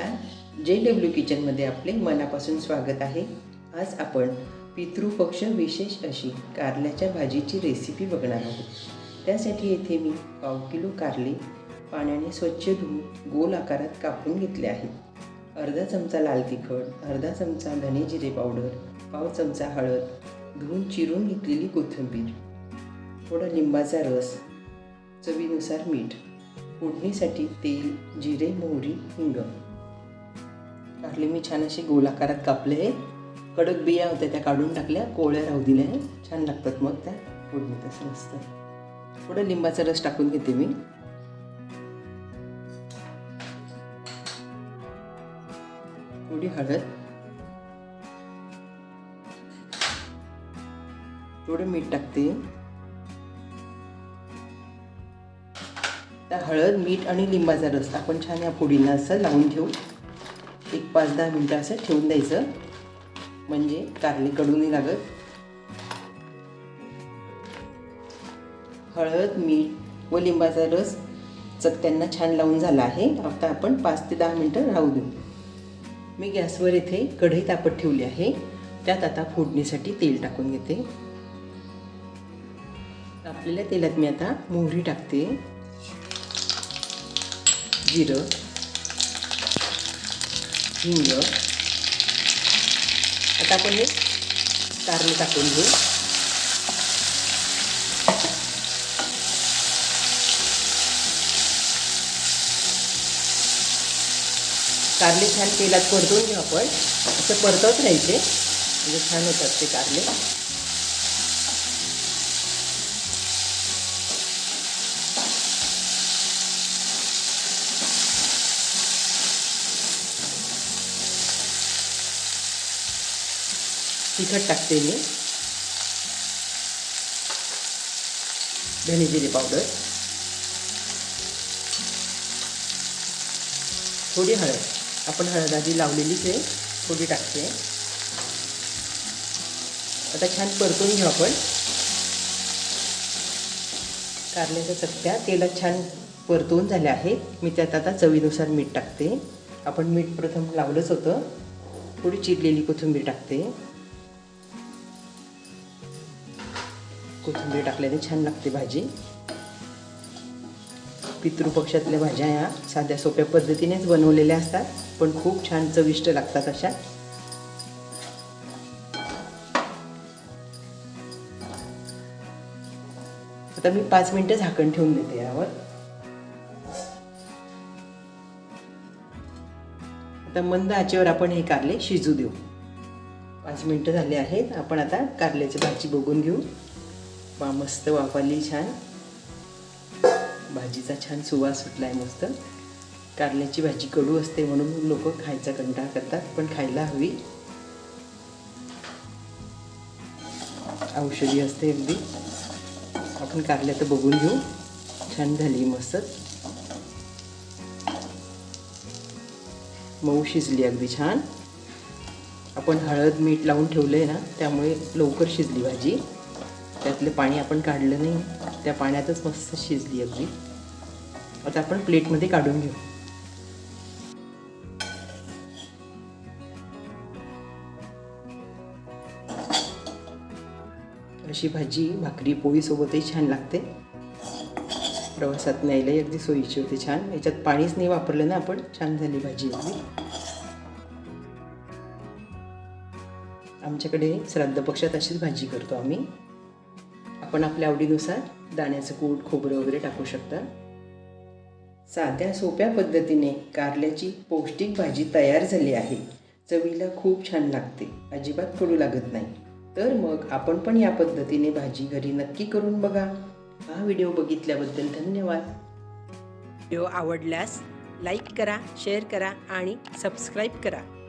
नमस्कार. J W किचनमध्ये आपले मनापासून स्वागत आहे. आज आपण पितृपक्ष विशेष अशी कारल्याच्या भाजीची रेसिपी बघणार आहोत. त्यासाठी येथे मी पाव किलो कारले पाण्याने स्वच्छ धुवून गोल आकारात कापून घेतले आहेत. अर्धा चमचा लाल तिखट अर्धा चमचा धने जिरे पावडर पाव चमचा हळद धुवून चिरून घेतलेली कोथिंबीर थोडा लिंबाचा रस चवीनुसार मीठ फोडणीसाठी तेल जिरे मोहरी हिंग. कारले मी छान असे गोलाकारात कापले कापले कडक बिया होत्या त्या काढून टाकल्या कोवळ्या राहू दिल्या छान लागतात मग त्या. फोडणीत असं असतं. थोडं लिंबाचा रस टाकून घेते मी. थोडी हळद. थोडं मीठ टाकते. त्या हळद मीठ आणि लिंबाचा रस आपण छान या फोडींना असं लावून ठेवू. एक पाच दहा मिनटं असं ठेवून द्यायचं. म्हणजे कारली कडूनही लागत. हळद मीठ व लिंबाचा रस चकत्यांना छान लावून झाला आहे. आता आपण पाच ते दहा मिनटं राहू देऊ. मी गॅसवर इथे कढई तापत ठेवली आहे. त्यात आता फोडणीसाठी तेल टाकून घेते. तापलेल्या तेलात मी आता मोहरी टाकते. जिरं हिंग आता आपण हे कारले टाकून घेऊ. कारले छान तेलात परतवून घेऊ आपण. असं परतवत राहायचे. म्हणजे छान होतात ते कारले तिखट टाकते मी. धने जिरे पावडर. थोडी हळद. आपण हळद आधी लावलेलीच आहे थोडी टाकते. आता छान परतून घेऊ आपण. कारल्याच्या चकत्या तेलात छान परतवून झाल्या आहेत. मी त्यात आता चवीनुसार मीठ टाकते. आपण मीठ प्रथम लावलंच होतं. थोडी चिरलेली कोथिंबीर टाकते. कोथिंबीर टाकल्याने छान लागते भाजी. पितृपक्षातल्या भाज्या ह्या साध्या सोप्या पद्धतीनेच बनवलेल्या असतात पण खूप छान चविष्ट लागतात अशा. आता मी पाच मिनिटं झाकण ठेवून देते यावर. आता मंद आचेवर आपण हे कारले शिजू देऊ. पाच मिनिटं झाले आहेत आपण आता कारल्याची भाजी बघून घेऊ. वा मस्त वापरली छान. भाजीचा छान सुवास सुटला आहे मस्त. कारल्याची भाजी कडू असते म्हणून लोक खायचा कंटाळा करतात पण खायला हवी. औषधी असते अगदी. आपण कारल्या तर बघून घेऊ. छान झाली मस्त. मऊ शिजली अगदी छान. आपण हळद मीठ लावून ठेवलं आहे ना त्यामुळे लवकर शिजली भाजी. त्यातलं पाणी आपण काढलं नाही. त्या पाण्यातच मस्त शिजली अगदी. आता आपण प्लेटमध्ये काढून घेऊ. अशी भाजी भाकरी पोळीसोबतही छान लागते. प्रवासात न्यायलाही अगदी सोयीची होते छान. याच्यात पाणीच नाही वापरलं ना आपण छान झाली भाजी अगदी. आमच्याकडे श्राद्ध पक्षात अशीच भाजी करतो आम्ही. आपण आपल्या आवडीनुसार दाण्याचं कूट खोबरं वगैरे टाकू शकता. साध्या सोप्या पद्धतीने कारल्याची पौष्टिक भाजी तयार झाली आहे. चवीला खूप छान लागते. अजिबात कडू लागत नाही. तर मग आपण पण या पद्धतीने भाजी घरी नक्की करून बघा. हा व्हिडिओ बघितल्याबद्दल धन्यवाद. व्हिडिओ आवडल्यास लाईक करा शेअर करा आणि सबस्क्राईब करा.